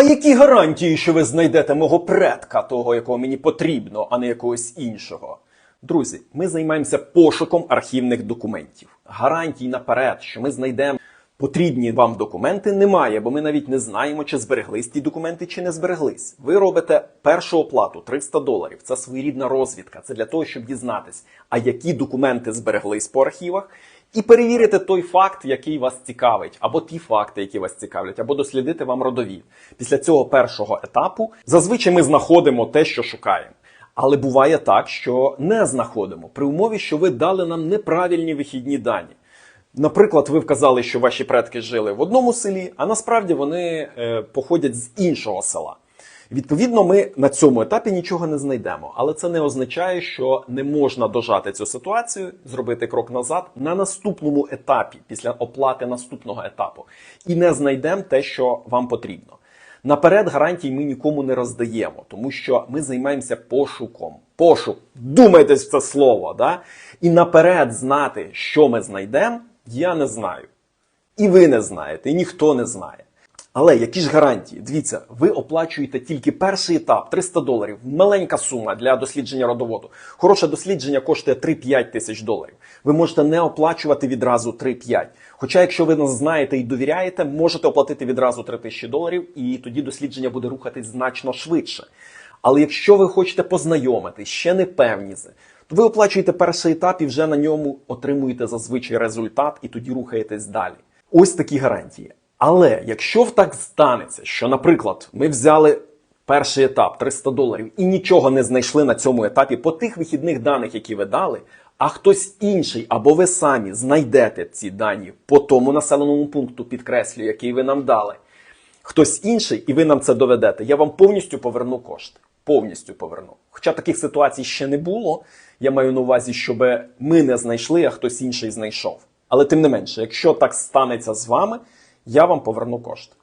А які гарантії, що ви знайдете мого предка, того, якого мені потрібно, а не якогось іншого? Друзі, ми займаємося пошуком архівних документів. Гарантій наперед, що ми знайдемо потрібні вам документи, немає, бо ми навіть не знаємо, чи збереглись ті документи, чи не збереглись. Ви робите першу оплату 300 доларів. Це своєрідна розвідка. Це для того, щоб дізнатись, а які документи збереглись по архівах, і перевірити той факт, який вас цікавить, або ті факти, які вас цікавлять, або дослідити вам родовід. Після цього першого етапу зазвичай ми знаходимо те, що шукаємо. Але буває так, що не знаходимо при умові, що ви дали нам неправильні вихідні дані. Наприклад, ви вказали, що ваші предки жили в одному селі, а насправді вони е, походять з іншого села. Відповідно, ми на цьому етапі нічого не знайдемо, але це не означає, що не можна дожати цю ситуацію, зробити крок назад на наступному етапі, після оплати наступного етапу, і не знайдемо те, що вам потрібно. Наперед гарантій ми нікому не роздаємо, тому що ми займаємося пошуком. Пошук, думайтесь в це слово, да? і наперед знати, що ми знайдемо, я не знаю. І ви не знаєте, і ніхто не знає. Але які ж гарантії? Дивіться, ви оплачуєте тільки перший етап 300 доларів. Маленька сума для дослідження родоводу. Хороше дослідження коштує 3-5 тисяч доларів. Ви можете не оплачувати відразу 3-5. Хоча, якщо ви нас знаєте і довіряєте, можете оплатити відразу 3 тисячі доларів, і тоді дослідження буде рухатись значно швидше. Але якщо ви хочете познайомитись, ще не певні, ви оплачуєте перший етап і вже на ньому отримуєте зазвичай результат, і тоді рухаєтесь далі. Ось такі гарантії. Але якщо так станеться, що, наприклад, ми взяли перший етап 300 доларів і нічого не знайшли на цьому етапі по тих вихідних даних, які ви дали, а хтось інший або ви самі знайдете ці дані по тому населеному пункту, підкреслюю, який ви нам дали, хтось інший, і ви нам це доведете, я вам повністю поверну кошти. Повністю повернув. Хоча таких ситуацій ще не було. Я маю на увазі, щоб ми не знайшли, а хтось інший знайшов. Але тим не менше, якщо так станеться з вами, я вам поверну кошти.